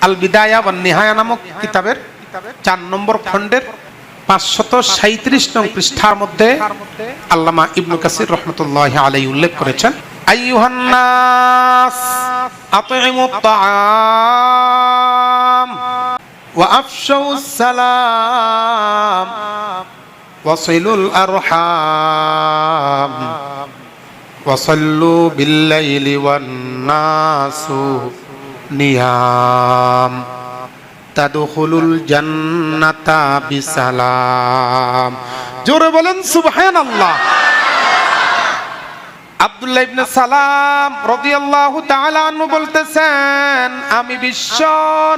আল বিদায়া বা নেহায়া নামক কিতাবের চার নম্বর খণ্ডের পাঁচশত সাঁত্রিশ নং পৃষ্ঠার মধ্যে আল্লামা ইবনু কাসির রহমতুল্লাহ আলাই উল্লেখ করেছেন, আইয়ুহান্নাস আতিমুত তাআম সালাম নিয়াম তাদুখুলুল জান্নাতা বিসালাম। জোরে বলেন, সুবহানাল্লাহ। আব্দুল্লাহ ইবনে সালাম রাদিয়াল্লাহু তাআলা আনহু বলতেছেন, আমি বিশ্ব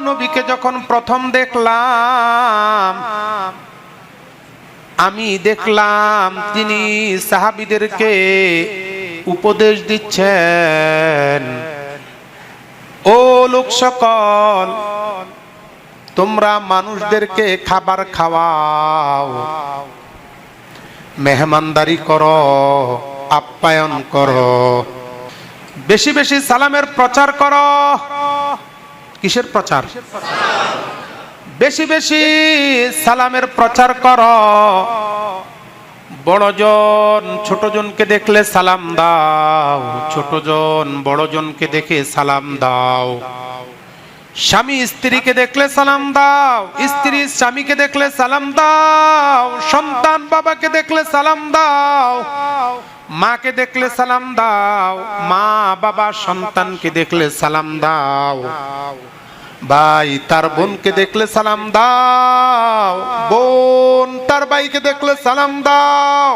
নবীকে যখন প্রথম দেখলাম, আমি দেখলাম তিনি সাহাবীদেরকে উপদেশ দিচ্ছেন। ও লোক সকল, তোমরা মানুষদেরকে খাবার খাওয়াও। মেহমানদারি করো, আপ্যায়ন করো। বেশি বেশি সালামের প্রচার করো। কিসের প্রচার? বেশি বেশি সালামের প্রচার কর। বড়জন ছোটজনকে দেখলে সালাম দাও, ছোটজন বড়জনকে দেখে সালাম দাও। স্বামী স্ত্রীকে দেখলে সালাম দাও, স্ত্রী স্বামীকে দেখলে সালাম দাও, সন্তান বাবাকে দেখলে সালাম দাও, মাকে দেখলে সালাম দাও, মা বাবা সন্তানকে দেখলে সালাম দাও। ভাই তার বোনকে দেখলে সালাম দাও বোন ভাইকে দেখলে সালাম দাও।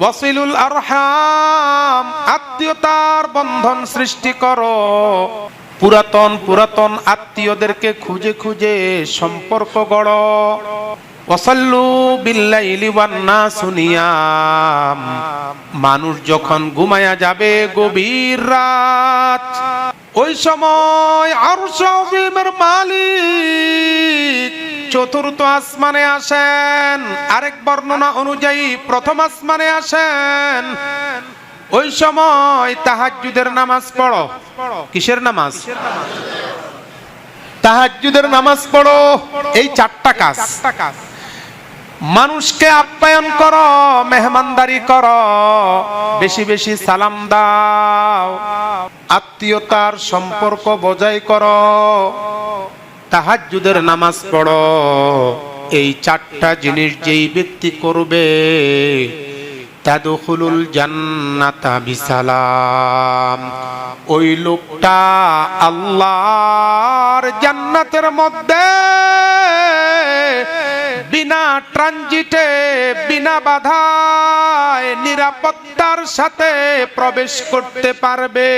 ওয়াসিলুল আরহাম, আত্মীয়তার বন্ধন সৃষ্টি করো। পুরাতন পুরাতন আত্মীয়দেরকে খুঁজে খুঁজে সম্পর্ক গড়ো। ওয়াসাল্লু বিল্লাইলি ওয়ান্না সুনিয়াম মানুষ যখন ঘুমায়া যাবে গভীর রাত, ওই সময় আরশ মালিক চতুর্থ আসমানে আসেন। আরেক বর্ণনা অনুযায়ী প্রথম আসমানে আসেন। ওই সময় তাহাজ্জুদের নামাজ পড়ো। কিসের নামাজ? তাহাজ্জুদের নামাজ পড়ো। এই চারটা কাজ। মানুষকে আপ্যায়ন করো, মেহমানদারি করো, বেশি বেশি সালাম দাও, আত্মীয়তার সম্পর্ক বজায় করো। তাহাজ্জুদের নামাজ পড়ো। এই চারটা জিনিস যেই ব্যক্তি করবে, তাদখুলুল জান্নাতা বিসালাম। ওই লোকটা আল্লাহর জান্নাতের মধ্যে বিনা ট্রানজিটে, বিনা বাধায় নিরাপত্তার সাথে প্রবেশ করতে পারবে।